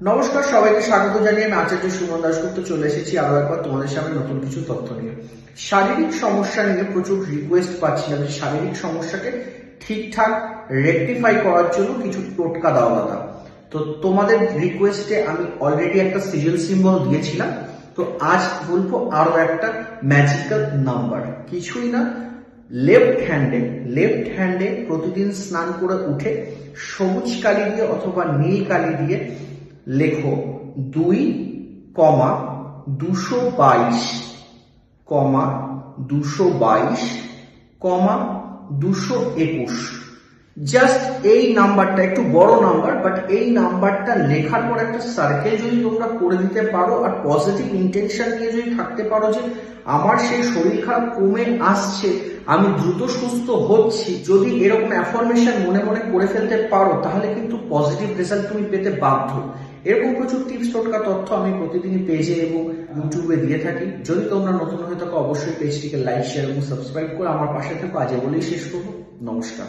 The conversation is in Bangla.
নমস্কার, সবাইকে স্বাগত জানিয়ে আমি আচার্য সুমন দাসগুপ্ত চলে এসেছি আরও একবার তোমাদের সামনে নতুন কিছু তথ্য নিয়ে। শারীরিক সমস্যা নিয়ে প্রচুর রিকোয়েস্ট পাচ্ছি আমি শারীরিক সমস্যাকে ঠিকঠাক রেকটিফাই করার জন্য কিছু টোটকা দেওয়া দাদা। তো তোমাদের রিকোয়েস্টে আমি অলরেডি একটা সিরিয়াল সিম্বল দিয়েছিলাম, তো আজ বলব আরও একটা ম্যাজিক্যাল নাম্বার কিছুই না লেফট হ্যান্ডে লেফট হ্যান্ডে প্রতিদিন স্নান করে উঠে সবুজ কালি দিয়ে অথবা নীল কালি দিয়ে লেখো, দুই কমা দুশো বাইশ, কমা দুশো বাইশ, কমা দুশো একুশ। জাস্ট এই নাম্বারটা, একটু বড় নাম্বার, বাট এই নাম্বারটা লেখার পর একটা সার্কেল যদি তোমরা করে দিতে পারো আর পজিটিভ ইন্টেনশন নিয়ে যদি থাকতে পারো যে আমার সেই শরীর খারাপ কমে আসছে, আমি দ্রুত সুস্থ হচ্ছি, যদি এরকম অ্যাফরমেশন মনে মনে করে ফেলতে পারো, তাহলে কিন্তু পজিটিভ রেজাল্ট তুমি পেতে বাধ্য। এরকম প্রচুর টিপস টোটকা তথ্য আমি প্রতিদিনই পেজে এবং ইউটিউবে দিয়ে থাকি। যদি তোমরা নতুন হয়ে থাকো, অবশ্যই পেজটিকে লাইক শেয়ার এবং সাবস্ক্রাইব করে আমার পাশে থাকো। আজ বলেই শেষ করব। নমস্কার।